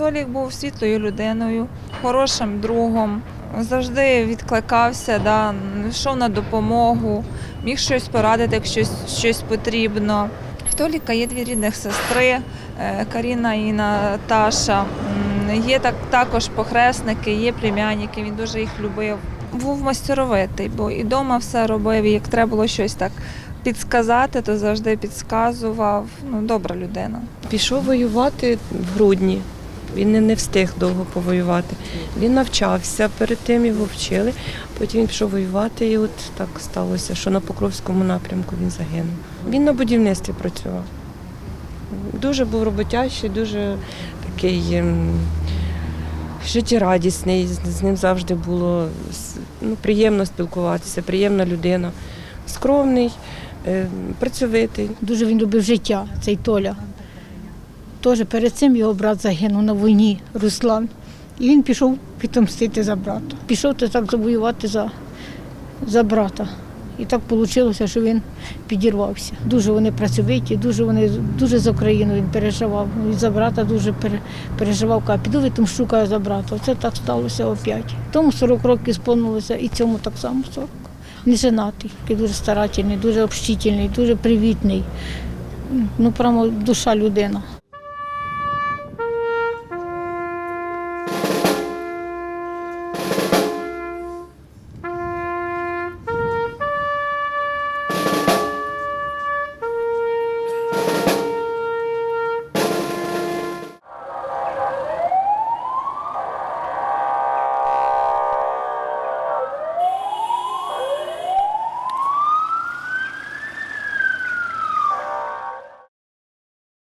Толік був світлою людиною, хорошим другом, завжди відкликався, да, йшов на допомогу, міг щось порадити, якщо щось, потрібно. В Толіка є дві рідних сестри, е, Каріна і Наташа. Є так, також похресники, є племянники, він дуже їх любив. Був майстеровитий, бо і вдома все робив, і як треба було щось так підсказати, то завжди підсказував. Ну, добра людина. Пішов воювати в грудні. Він не, встиг довго повоювати. Він навчався, перед тим його вчили. Потім він пішов воювати, і от так сталося, що на Покровському напрямку він загинув. Він на будівництві працював. Дуже був роботящий, дуже такий ем, життєрадісний. З, ним завжди було ну, приємно спілкуватися, приємна людина, скромний, е, працьовитий. Дуже він любив життя, цей Толя. Теж перед цим його брат загинув на війні, Руслан. І він пішов відомстити за брата. Пішов так завоювати за, за брата. І так вийшло, що він підірвався. Дуже вони працьовиті, дуже вони дуже за Україну він переживав. І за брата дуже пере- переживав. Каже, піду відомщу за брата. Це так сталося опять. Тому 40 років сповнилося, і цьому так само 40. Не женатий, дуже старательний, дуже общительний, дуже привітний. Ну, прямо душа людина.